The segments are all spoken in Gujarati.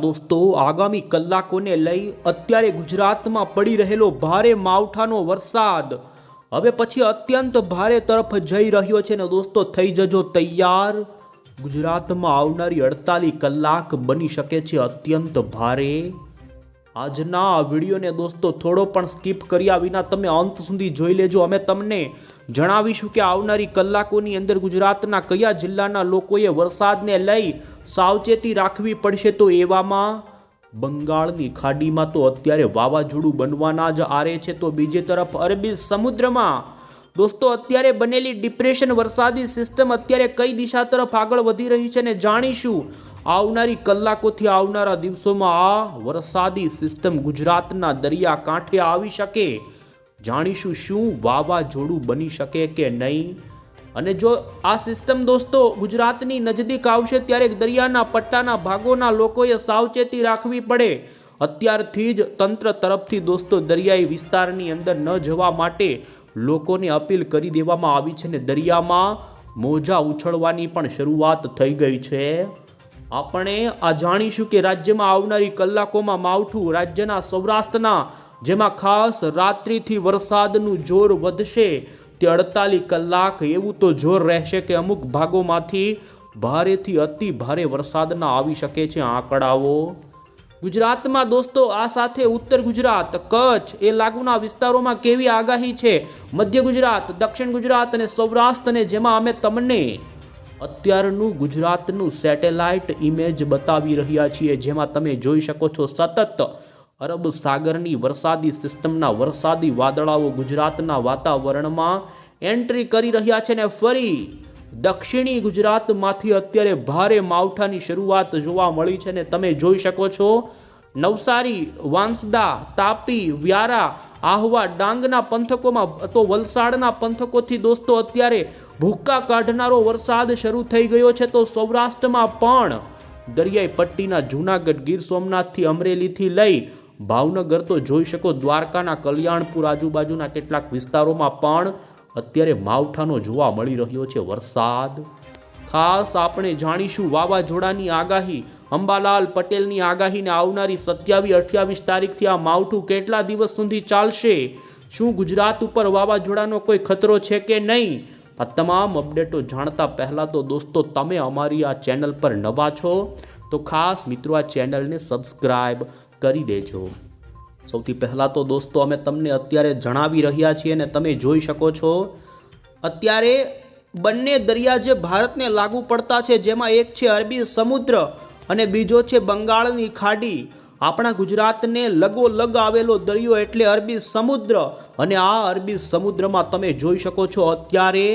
દોસ્તો, આગામી કલાકોને લઈ અત્યારે ગુજરાતમાં પડી રહેલો ભારે માવઠાનો વરસાદ. હવે પછી અત્યંત ભારે તરફ જઈ રહ્યો છે ને દોસ્તો, થઈ જજો તૈયાર. ગુજરાતમાં આવનારી અડતાલીસ કલાક બની શકે છે અત્યંત ભારે. આજના આ વિડીયોને દોસ્તો થોડો પણ સ્કીપ કર્યા વિના તમે અંત સુધી જોઈ લેજો. અમે તમને જણાવીશું કે આવનારી કલાકોની અંદર ગુજરાતના કયા જિલ્લાના લોકોએ વરસાદને લઈ સાવચેતી રાખવી પડશે તો એવામાં બંગાળની ખાડીમાં તો અત્યારે વાવાઝોડું બનવાના જ આરે છે. તો બીજી તરફ અરબી સમુદ્રમાં દોસ્તો અત્યારે બનેલી ડિપ્રેશન વરસાદી સિસ્ટમ અત્યારે કઈ દિશા તરફ આગળ વધી રહી છે ને જાણીશું? આવનારી કલાકોથી આવનારા દિવસોમાં આ વરસાદી સિસ્ટમ ગુજરાતના દરિયા કાંઠે આવી શકે. જાણીશું શું વાવાઝોડું બની શકે કે નહીં? અને જો આ સિસ્ટમ દોસ્તો ગુજરાતની નજદીક આવશે ત્યારે દરિયાના પટ્ટાના ભાગોના લોકોએ સાવચેતી રાખવી પડે. અત્યારથી જ તંત્ર તરફથી દોસ્તો દરિયાઈ વિસ્તારની અંદર ન જવા માટે લોકોને અપીલ કરી દેવામાં આવી છે ને દરિયામાં મોજા ઉછળવાની પણ શરૂઆત થઈ ગઈ છે. આપણે આ જાણીશું કે રાજ્યમાં આવનારી કલાકોમાં માવઠું રાજ્યના સૌરાષ્ટ્રના, જેમાં ખાસ રાત્રિથી વરસાદનું જોર વધશે, તે અડતાલીસ કલાક એવું તો જોર રહેશે કે અમુક ભાગોમાંથી ભારેથી અતિ ભારે વરસાદના આવી શકે છે આંકડાઓ. ગુજરાતમાં દોસ્તો, આ સાથે ઉત્તર ગુજરાત, કચ્છ એ લાગુના વિસ્તારોમાં કેવી આગાહી છે? મધ્ય ગુજરાત, દક્ષિણ ગુજરાત અને સૌરાષ્ટ્ર અને જેમાં અમે તમને અત્યારનું ગુજરાતનું સેટેલાઇટ ઇમેજ બતાવી રહ્યા છીએ, જેમાં તમે જોઈ શકો છો સતત અરબ સાગરની વરસાદી સિસ્ટમના વરસાદી વાદળાઓ ગુજરાતના વાતાવરણમાં એન્ટ્રી કરી રહ્યા છે ને ફરી દક્ષિણી ગુજરાતમાંથી અત્યારે ભારે માવઠાની શરૂઆત જોવા મળી છે ને તમે જોઈ શકો છો. નવસારી, વાંસદા, તાપી, વ્યારા, આહવા, ડાંગના પંથકોમાં, તો વલસાડના પંથકોથી દોસ્તો, અત્યારે ભૂક્કા કાઢનારો વરસાદ શરૂ થઈ ગયો છે તો સૌરાષ્ટ્રમાં પણ. દરિયાઈ પટ્ટીના જૂનાગઢ ગીર સોમનાથથી અમરેલીથી લઈ ભાવનગર તો જોઈ શકો દ્વારકાના કલ્યાણપુર આજુબાજુના કેટલાક વિસ્તારોમાં પણ અત્યારે માવઠાનો જોવા મળી રહ્યો છે વરસાદ. ખાસ આપણે જાણીશું વાવાઝોડાની આગાહી. અંબાલાલ પટેલની આગાહીને આવનારી સત્યાવીસ અઠ્યાવીસ તારીખથી આ માવઠું કેટલા દિવસ સુધી ચાલશે? શું ગુજરાત ઉપર વાવાઝોડાનો કોઈ ખતરો છે કે નહીં? આ તમામ અપડેટો જાણતા પહેલાં તો દોસ્તો, તમે અમારી આ ચેનલ પર નવા છો, તો ખાસ મિત્રો આ ચેનલને સબસ્ક્રાઈબ કરી દેજો. સૌથી પહેલાં તો દોસ્તો, અમે તમને અત્યારે જણાવી રહ્યા છીએ અને તમે જોઈ શકો છો, અત્યારે બંને દરિયા જે ભારતને લાગુ પડતા છે, જેમાં એક છે અરબી સમુદ્ર અને બીજો છે બંગાળની ખાડી. આપણા ગુજરાતને લગોલગ આવેલો દરિયો એટલે અરબી સમુદ્ર. અને આ અરબી સમુદ્રમાં તમે જોઈ શકો છો અત્યારે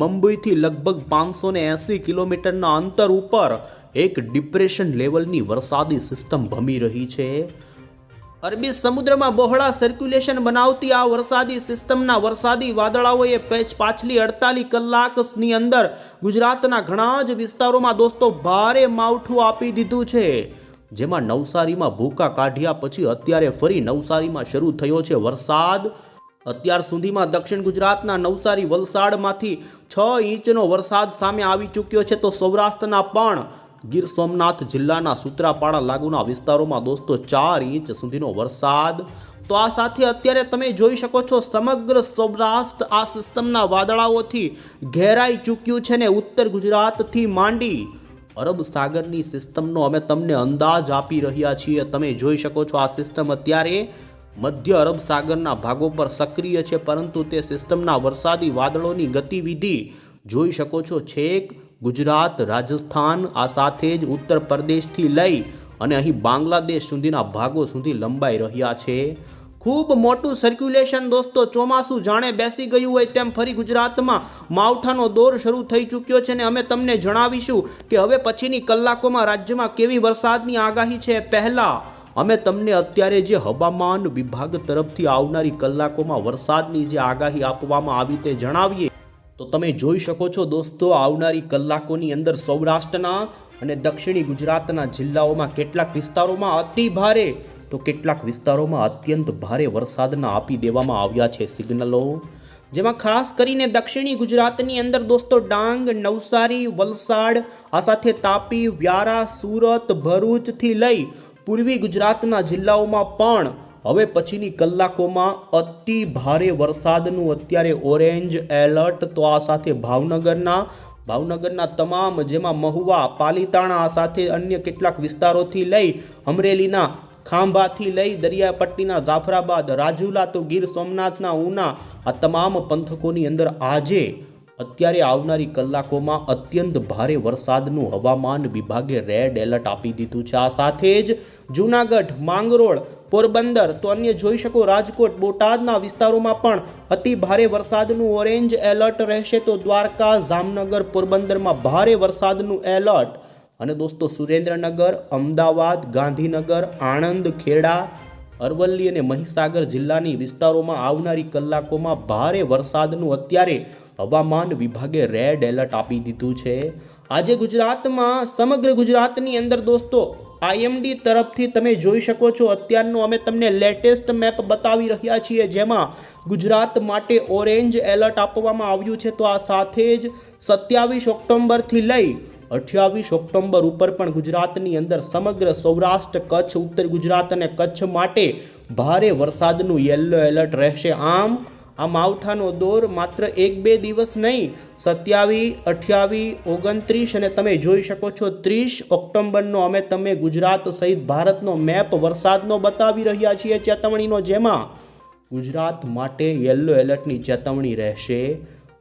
મુંબઈથી લગભગ પાંચસો ને એંસી કિલોમીટરના અંતર ઉપર એક ડિપ્રેશન લેવલની વરસાદી સિસ્ટમ ભમી રહી છે. અરબી સમુદ્રમાં બહોળા સર્ક્યુલેશન બનાવતી આ વરસાદી સિસ્ટમના વરસાદી વાદળાઓએ પેચ પાછલી અડતાલીસ કલાકની અંદર ગુજરાતના ઘણા જ વિસ્તારોમાં દોસ્તો ભારે માવઠું આપી દીધું છે. જેમાં નવસારીમાં ભૂકા કાઢ્યા પછી અત્યારે ફરી નવસારીમાં શરૂ થયો છે વરસાદ. અત્યાર સુધીમાં દક્ષિણ ગુજરાતના નવસારી વલસાડમાંથી છ ઇંચનો વરસાદ સામે આવી ચૂક્યો છે તો સૌરાષ્ટ્રના પણ. ગીર સોમનાથ જિલ્લાના સૂત્રાપાડા લાગુના વિસ્તારોમાં દોસ્તો ચાર ઇંચ સુધીનો વરસાદ. તો આ સાથે અત્યારે તમે જોઈ શકો છો સમગ્ર સૌરાષ્ટ્ર આ સિસ્ટમના વાદળાઓથી ઘેરાઈ ચૂક્યું છે ને ઉત્તર ગુજરાતથી માંડી. અરબ સાગરની સિસ્ટમનો અમે તમને અંદાજ આપી રહ્યા છીએ. તમે જોઈ શકો છો આ સિસ્ટમ અત્યારે મધ્ય અરબ સાગરના ભાગો પર સક્રિય છે, પરંતુ તે સિસ્ટમના વરસાદી વાદળોની ગતિવિધિ જોઈ શકો છો. છેક ગુજરાત, રાજસ્થાન, આ સાથે જ ઉત્તર પ્રદેશથી લઈ અને અહીં બાંગ્લાદેશ સુધીના ભાગો સુધી લંબાઈ રહ્યા છે. ખૂબ મોટું સર્ક્યુલેશન દોસ્તો, ચોમાસું જાણે બેસી ગયું હોય તેમ ફરી ગુજરાતમાં માવઠાનો દોર શરૂ થઈ ચૂક્યો છે ને અમે તમને જણાવીશું કે હવે પછીની કલાકોમાં રાજ્યમાં કેવી વરસાદની આગાહી છે. પહેલાં, અમે તમને અત્યારે જે હવામાન વિભાગ તરફથી આવનારી કલાકોમાં વરસાદની જે આગાહી આપવામાં આવી તે જણાવીએ. તો તમે જોઈ શકો છો દોસ્તો, આવનારી કલાકોની અંદર સૌરાષ્ટ્રના અને દક્ષિણી ગુજરાતના જિલ્લાઓમાં કેટલાક વિસ્તારોમાં અતિ ભારે તો કેટલાક વિસ્તારોમાં અત્યંત ભારે વરસાદના આપી દેવામાં આવ્યા છે સિગ્નલો. જેમાં ખાસ કરીને દક્ષિણી ગુજરાતની અંદર દોસ્તો ડાંગ, નવસારી, વલસાડ, આ સાથે તાપી, વ્યારા, સુરત, ભરૂચથી લઈ પૂર્વી ગુજરાતના જિલ્લાઓમાં પણ હવે પછીની કલાકોમાં અતિ ભારે વરસાદનું અત્યારે ઓરેન્જ એલર્ટ. તો આ સાથે ભાવનગરના ભાવનગરના તમામ જેમાં મહુવા, પાલીતાણા સાથે અન્ય કેટલાક વિસ્તારોથી લઈ અમરેલીના ખાંભાથી લઈ દરિયાપટ્ટીના જાફરાબાદ, રાજુલા તો ગીર સોમનાથના ઉના, આ તમામ પંથકોની અંદર આજે અત્યારે આવનારી કલાકોમાં અત્યંત ભારે વરસાદનું હવામાન વિભાગે રેડ એલર્ટ આપી દીધું છે. આ સાથે જ જૂનાગઢ, માંગરોળ, પોરબંદર તો અન્ય જોઈ શકો, રાજકોટ, બોટાદના વિસ્તારોમાં પણ અતિ ભારે વરસાદનું ઓરેન્જ એલર્ટ રહેશે. તો દ્વારકા, જામનગર, પોરબંદરમાં ભારે વરસાદનું એલર્ટ અને દોસ્તો સુરેન્દ્રનગર, અમદાવાદ, ગાંધીનગર, આણંદ, ખેડા, અરવલ્લી અને મહીસાગર જિલ્લાની વિસ્તારોમાં આવનારી કલાકોમાં ભારે વરસાદનું અત્યારે હવામાન વિભાગે રેડ એલર્ટ આપી દીધું છે. આજે ગુજરાતમાં, સમગ્ર ગુજરાતની અંદર દોસ્તો, આઈએમડી તરફથી તમે જોઈ શકો છો, અત્યારનું અમે તમને લેટેસ્ટ મેપ બતાવી રહ્યા છીએ, જેમાં ગુજરાત માટે ઓરેન્જ એલર્ટ આપવામાં આવ્યું છે. તો આ સાથે જ સત્યાવીસ ઓક્ટોબરથી લઈ અઠ્યાવીસ ઓક્ટોબર ઉપર પણ ગુજરાતની અંદર સમગ્ર સૌરાષ્ટ્ર, કચ્છ, ઉત્તર ગુજરાત અને કચ્છ માટે ભારે વરસાદનું યલો એલર્ટ રહેશે. આમ, આ માવઠાનો દોર માત્ર એક બે દિવસ નહીં સત્યાવીસ અઠ્યાવીસ ઓગણત્રીસ અને તમે જોઈ શકો છો ત્રીસ ઓક્ટોબરનો અમે તમે ગુજરાત સહિત ભારતનો મેપ વરસાદનો બતાવી રહ્યા છીએ ચેતવણીનો જેમાં ગુજરાત માટે યલો એલર્ટની ચેતવણી રહેશે.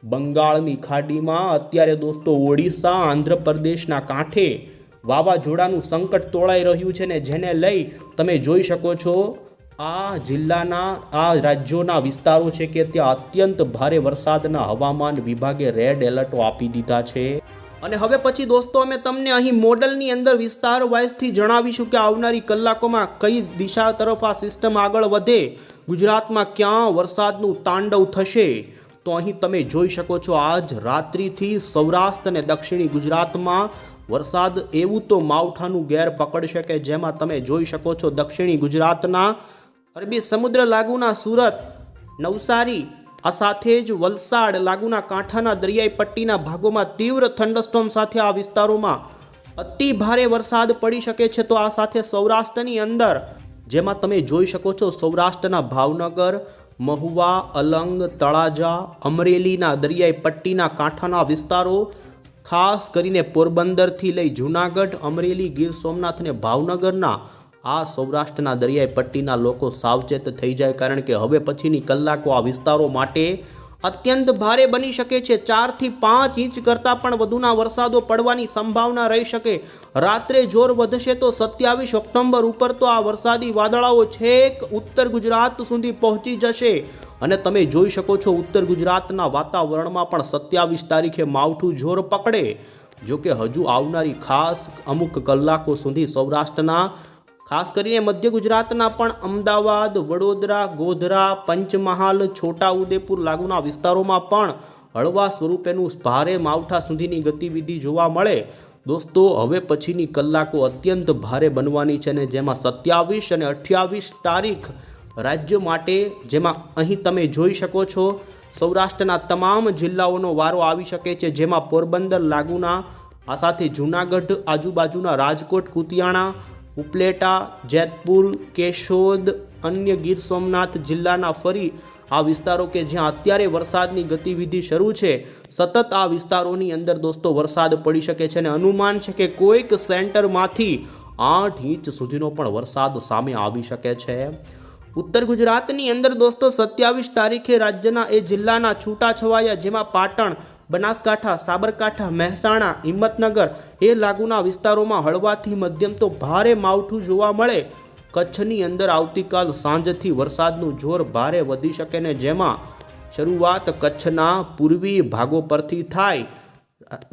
બંગાળની ખાડીમાં અત્યારે દોસ્તો ઓડિશા, આંધ્રપ્રદેશના કાંઠે વાવાઝોડાનું સંકટ તોળાઈ રહ્યું છે ને જેને લઈ તમે જોઈ શકો છો, આ જિલ્લાના, આ રાજ્યોના વિસ્તારો છે કે ત્યાં અત્યંત ભારે વરસાદના હવામાન વિભાગે રેડ એલર્ટો આપી દીધા છે. અને હવે પછી દોસ્તો અમે તમને અહીં મોડલની અંદર વિસ્તાર વાઇઝથી જણાવીશું કે આવનારી કલાકોમાં કઈ દિશા તરફ આ સિસ્ટમ આગળ વધે, ગુજરાતમાં ક્યાં વરસાદનું તાંડવ થશે. તો અહીં તમે જોઈ શકો છો આજ રાત્રિથી સૌરાષ્ટ્ર અને દક્ષિણી ગુજરાતમાં વરસાદ, એવું તો માવઠાનું ગેર પકડશે કે જેમાં તમે જોઈ શકો છો દક્ષિણી ગુજરાતના અરબી સમુદ્ર લાગુના સુરત, નવસારી, આ સાથે જ વલસાડ લાગુના કાંઠાના દરિયાઈ પટ્ટીના ભાગોમાં તીવ્ર થંડરસ્ટોમ સાથે આ વિસ્તારોમાં અતિ ભારે વરસાદ પડી શકે છે. તો આ સાથે સૌરાષ્ટ્રની અંદર, જેમાં તમે જોઈ શકો છો સૌરાષ્ટ્રના ભાવનગર મહુવા, અલંગ, તળાજા, અમરેલીના દરિયાઈ પટ્ટીના કાંઠાના વિસ્તારો, ખાસ કરીને પોરબંદરથી લઈ જૂનાગઢ, અમરેલી, ગીર સોમનાથ અને ભાવનગરના આ સૌરાષ્ટ્રના દરિયાઈ પટ્ટીના લોકો સાવચેત થઈ જાય કારણ કે હવે પછીની કલાકો આ વિસ્તારો માટે અત્યંત ભારે બની શકે છે. ચારથી પાંચ ઇંચ કરતાં પણ વધુના વરસાદો પડવાની સંભાવના રહી શકે. રાત્રે જોર વધશે તો સત્યાવીસ ઓક્ટોબર ઉપર તો આ વરસાદી વાદળાઓ છેક ઉત્તર ગુજરાત સુધી પહોંચી જશે. અને તમે જોઈ શકો છો ઉત્તર ગુજરાતના વાતાવરણમાં પણ સત્યાવીસ તારીખે માવઠું જોર પકડે. જો કે હજુ આવનારી ખાસ અમુક કલાકો સુધી સૌરાષ્ટ્રના ખાસ કરીને મધ્ય ગુજરાતના પણ અમદાવાદ, વડોદરા, ગોધરા, પંચમહાલ, છોટાઉદેપુર લાગુના વિસ્તારોમાં પણ હળવા સ્વરૂપેનું ભારે માવઠા સુધીની ગતિવિધિ જોવા મળે. દોસ્તો, હવે પછીની કલાકો અત્યંત ભારે બનવાની છે અને જેમાં સત્યાવીસ અને અઠ્યાવીસ તારીખ રાજ્ય માટે, જેમાં અહીં તમે જોઈ શકો છો, સૌરાષ્ટ્રના તમામ જિલ્લાઓનો વારો આવી શકે છે, જેમાં પોરબંદર, લાગુના, આ સાથે જૂનાગઢ, આજુબાજુના રાજકોટ, કુતિયાણા ઉપલેટા, જેતપુર, કેશોદ, અન્ય ગીર સોમનાથ જિલ્લાના ફરી આ વિસ્તારો કે જ્યાં અત્યારે વરસાદની ગતિવિધિ શરૂ છે, સતત આ વિસ્તારોની અંદર દોસ્તો વરસાદ પડી શકે છે અને અનુમાન છે કે કોઈક સેન્ટરમાંથી આઠ ઇંચ સુધીનો પણ વરસાદ સામે આવી શકે છે. ઉત્તર ગુજરાતની અંદર દોસ્તો સત્યાવીસ તારીખે રાજ્યના એ જિલ્લાના છૂટાછવાયા જેમાં પાટણ બનાસકાંઠા, સાબરકાંઠા, મહેસાણા, હિંમતનગર એ લાગુના વિસ્તારોમાં હળવાથી મધ્યમ તો ભારે માવઠું જોવા મળે. કચ્છની અંદર આવતીકાલ સાંજથી વરસાદનું જોર ભારે વધી શકે ને જેમાં શરૂઆત કચ્છના પૂર્વી ભાગો પરથી થાય.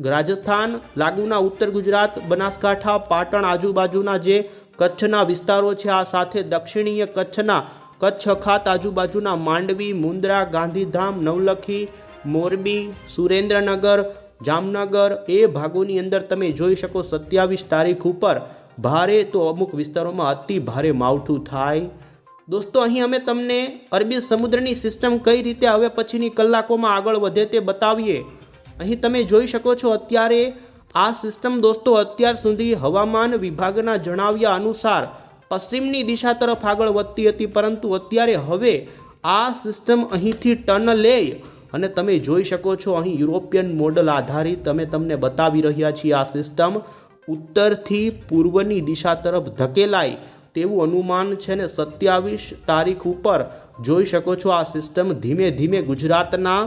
રાજસ્થાન, લાગુના ઉત્તર ગુજરાત, બનાસકાંઠા, પાટણ આજુબાજુના જે કચ્છના વિસ્તારો છે, આ સાથે દક્ષિણીય કચ્છના કચ્છ ખાત આજુબાજુના માંડવી મુંદ્રા ગાંધીધામ, નવલખી મોરબી, સુરેન્દ્રનગર, જામનગર એ ભાગોની અંદર તમે જોઈ શકો સત્યાવીસ તારીખ ઉપર ભારે તો અમુક વિસ્તારોમાં અતિ ભારે માવઠું થાય. દોસ્તો, અહીં અમે તમને અરબી સમુદ્રની સિસ્ટમ કઈ રીતે હવે પછીની કલાકોમાં આગળ વધે તે બતાવીએ. અહીં તમે જોઈ શકો છો અત્યારે આ સિસ્ટમ દોસ્તો અત્યાર સુધી હવામાન વિભાગના જણાવ્યા અનુસાર પશ્ચિમની દિશા તરફ આગળ વધતી હતી, પરંતુ અત્યારે હવે આ સિસ્ટમ અહીંથી ટર્ન લે અને તમે જોઈ શકો છો અહીં યુરોપિયન મોડલ આધારિત અમે તમને બતાવી રહ્યા છીએ આ સિસ્ટમ. ઉત્તરથી પૂર્વની દિશા તરફ ધકેલાય તેવું અનુમાન છે ને સત્યાવીસ તારીખ ઉપર. જોઈ શકો છો આ સિસ્ટમ ધીમે ધીમે ગુજરાતના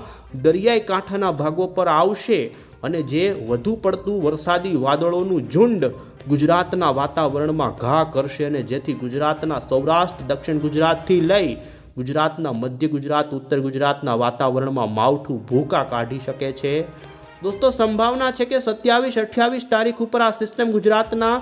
દરિયાઈ કાંઠાના ભાગો પર આવશે અને જે વધુ પડતું વરસાદી વાદળોનું ઝુંડ ગુજરાતના વાતાવરણમાં ઘા કરશે અને જેથી ગુજરાતના સૌરાષ્ટ્ર, દક્ષિણ ગુજરાતથી લઈ ગુજરાતના મધ્ય ગુજરાત, ઉત્તર ગુજરાતના વાતાવરણમાં માવઠું ભૂકા કાઢી શકે છે. દોસ્તો, સંભાવના છે કે સત્યાવીસ અઠ્યાવીસ તારીખ ઉપર આ સિસ્ટમ ગુજરાતના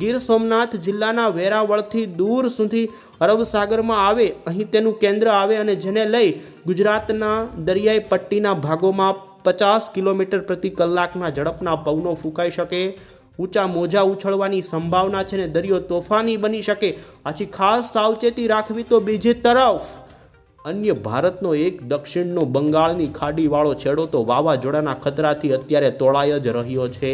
ગીર સોમનાથ જિલ્લાના વેરાવળથી દૂર સુધી અરબ સાગરમાં આવે, અહીં તેનું કેન્દ્ર આવે અને જેને લઈ ગુજરાતના દરિયાઈ પટ્ટીના ભાગોમાં પચાસ કિલોમીટર પ્રતિ કલાકના ઝડપના પવનો ફૂંકાઈ શકે. ઊંચા મોજા ઉછળવાની સંભાવના છે ને દરિયો તોફાની બની શકે. આથી ખાસ સાવચેતી રાખવી તો બીજી તરફ. અન્ય ભારતનો એક દક્ષિણનો બંગાળની ખાડીવાળો છેડો તો વાવાઝોડાના ખતરાથી અત્યારે તોળાય જ રહ્યો છે.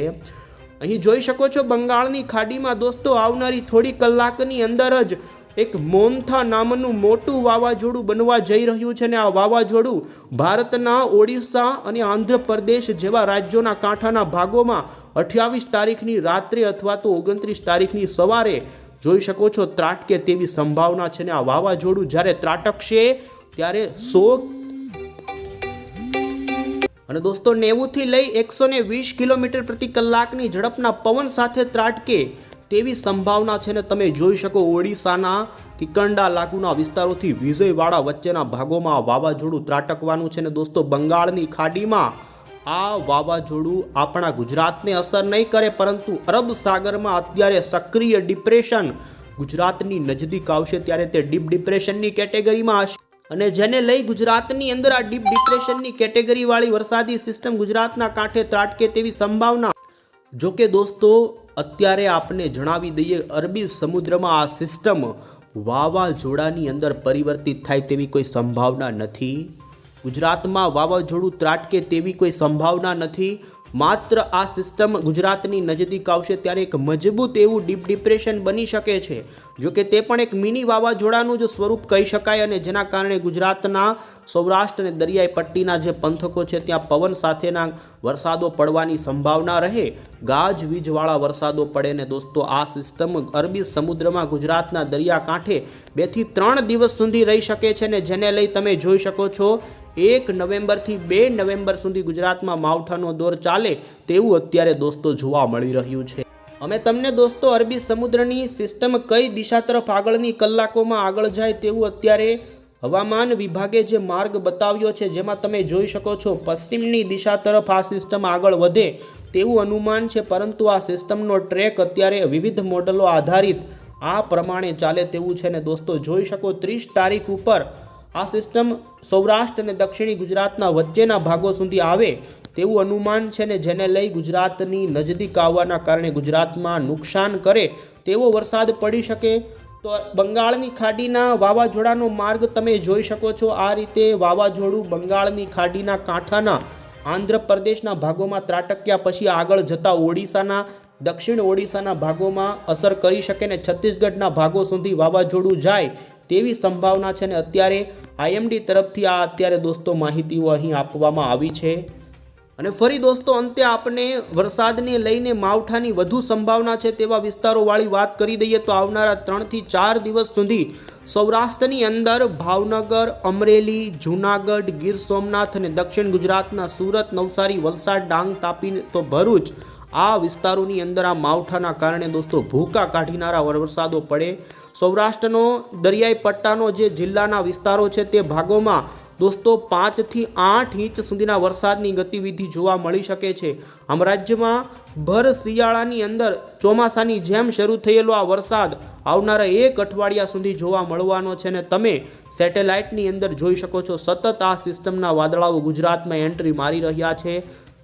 અહીં જોઈ શકો છો બંગાળની ખાડીમાં દોસ્તો આવનારી થોડી કલાકની અંદર જ એક મોન્થા નામનું મોટું વાવાઝોડું બનવા જઈ રહ્યું છે અને આ વાવાઝોડું ભારતના ઓડિશા અને આંધ્રપ્રદેશ જેવા રાજ્યોના કાંઠાના ભાગોમાં અઠ્યાવીસ તારીખની રાત્રે અથવા તો ઓગણત્રીસ તારીખની સવારે જોઈ શકો છો ત્રાટકે તેવી સંભાવના છે ને આ વાવાઝોડું જ્યારે ત્રાટકશે ત્યારે સો અને દોસ્તો નેવુંથી લઈ એકસો વીસ કિલોમીટર પ્રતિ કલાકની ઝડપના પવન સાથે ત્રાટકે તેવી સંભાવના છે ને તમે જોઈ શકો ઓડિશાના કિકંડા લાગુના વિસ્તારોથી વિજયવાડા વચ્ચેના ભાગોમાં વાવાઝોડું ત્રાટકવાનું છે ને દોસ્તો, બંગાળની ખાડીમાં આ વાવાઝોડું આપણા ગુજરાતને અસર નહીં કરે, પરંતુ અરબ સાગરમાં અત્યારે સક્રિય ડિપ્રેશન ગુજરાતની નજદીક આવશે ત્યારે તે ડીપ ડિપ્રેશનની કેટેગરીમાં હશે. અને જેને લઈ ગુજરાતની અંદર આ ડીપ ડિપ્રેશનની કેટેગરીવાળી વરસાદી સિસ્ટમ ગુજરાતના કાંઠે ત્રાટકે તેવી સંભાવના. જોકે દોસ્તો અત્યારે આપને જણાવી દઈએ, અરબી સમુદ્રમાં આ સિસ્ટમ વાવાઝોડાની અંદર પરિવર્તિત થાય તેવી કોઈ સંભાવના નથી. ગુજરાતમાં વાવાઝોડું ત્રાટકે તેવી કોઈ સંભાવના નથી. માત્ર આ સિસ્ટમ ગુજરાતની નજદીક આવશે ત્યારે એક મજબૂત એવું ડીપ ડિપ્રેશન બની શકે છે. જો કે તે પણ એક મિની વાવાઝોડાનું જ સ્વરૂપ કહી શકાય અને જેના કારણે ગુજરાતના સૌરાષ્ટ્ર અને દરિયાઈ પટ્ટીના જે પંથકો છે, ત્યાં પવન સાથેના વરસાદો પડવાની સંભાવના રહે. ગાજવીજવાળા વરસાદો પડે ને દોસ્તો, આ સિસ્ટમ અરબી સમુદ્રમાં ગુજરાતના દરિયાકાંઠે બેથી ત્રણ દિવસ સુધી રહી શકે છે ને જેને લઈ તમે જોઈ શકો છો એક નવેમ્બરથી બે નવેમ્બર સુધી ગુજરાતમાં માવઠાનો દોર ચાલે તેવું અત્યારે દોસ્તો જોવા મળી રહ્યું છે. અમે તમને દોસ્તો અરબી સમુદ્રની સિસ્ટમ કઈ દિશા તરફ આગળની કલાકોમાં આગળ જાય તેવું અત્યારે હવામાન વિભાગે જે માર્ગ બતાવ્યો છે, જેમાં તમે જોઈ શકો છો પશ્ચિમની દિશા તરફ આ સિસ્ટમ આગળ વધે તેવું અનુમાન છે, પરંતુ આ સિસ્ટમનો ટ્રેક અત્યારે વિવિધ મોડલો આધારિત આ પ્રમાણે ચાલે તેવું છે ને દોસ્તો જોઈ શકો, ત્રીસ તારીખ ઉપર આ સિસ્ટમ સૌરાષ્ટ્ર અને દક્ષિણી ગુજરાતના વચ્ચેના ભાગો સુધી આવે તેવું અનુમાન છે ને જેને લઈ ગુજરાતની નજદીક આવવાના કારણે ગુજરાતમાં નુકસાન કરે તેવો વરસાદ પડી શકે. તો બંગાળની ખાડીના વાવાઝોડાનો માર્ગ તમે જોઈ શકો છો. આ રીતે વાવાઝોડું બંગાળની ખાડીના કાંઠાના આંધ્રપ્રદેશના ભાગોમાં ત્રાટક્યા પછી આગળ જતા ઓડિશાના, દક્ષિણ ઓડિશાના ભાગોમાં અસર કરી શકે ને છત્તીસગઢના ભાગો સુધી વાવાઝોડું જાય તેવી સંભાવના છે ને અત્યારે આઈએમડી તરફથી આ અત્યારે દોસ્તો માહિતીઓ અહીં આપવામાં આવી છે. અને ફરી દોસ્તો અંતે આપણે વરસાદને લઈને માવઠાની વધુ સંભાવના છે તેવા વિસ્તારોવાળી વાત કરી દઈએ તો આવનારા ત્રણથી ચાર દિવસ સુધી સૌરાષ્ટ્રની અંદર ભાવનગર, અમરેલી, જૂનાગઢ, ગીર સોમનાથ અને દક્ષિણ ગુજરાતના સુરત નવસારી, વલસાડ, ડાંગ, તાપી તો ભરૂચ આ વિસ્તારોની અંદર આ માવઠાના કારણે દોસ્તો ભૂકા કાઢીનારા વરસાદો પડે. સૌરાષ્ટ્રનો દરિયાઈ પટ્ટાનો જે જિલ્લાના વિસ્તારો છે તે ભાગોમાં દોસ્તો પાંચથી આઠ ઇંચ સુધીના વરસાદની ગતિવિધિ જોવા મળી શકે છે. આમ રાજ્યમાં ભર શિયાળાની અંદર ચોમાસાની જેમ શરૂ થયેલો આ વરસાદ આવનારા એક અઠવાડિયા સુધી જોવા મળવાનો છે ને તમે સેટેલાઇટની અંદર જોઈ શકો છો. સતત આ સિસ્ટમના વાદળાઓ ગુજરાતમાં એન્ટ્રી મારી રહ્યા છે.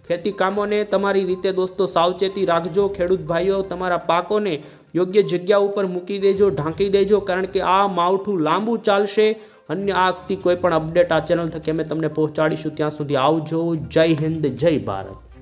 ખેતી કામોને તમારી રીતે દોસ્તો સાવચેતી રાખજો. ખેડૂત ભાઈઓ, તમારા પાકોને યોગ્ય જગ્યા ઉપર મૂકી દેજો, ઢાંકી દેજો, કારણ કે આ માવઠું લાંબુ ચાલશે. અન્ય આગથી કોઈ પણ અપડેટ આ ચેનલ થકી અમે તમને પહોંચાડીશું. ત્યાં સુધી આવજો. જય હિન્દ, જય ભારત.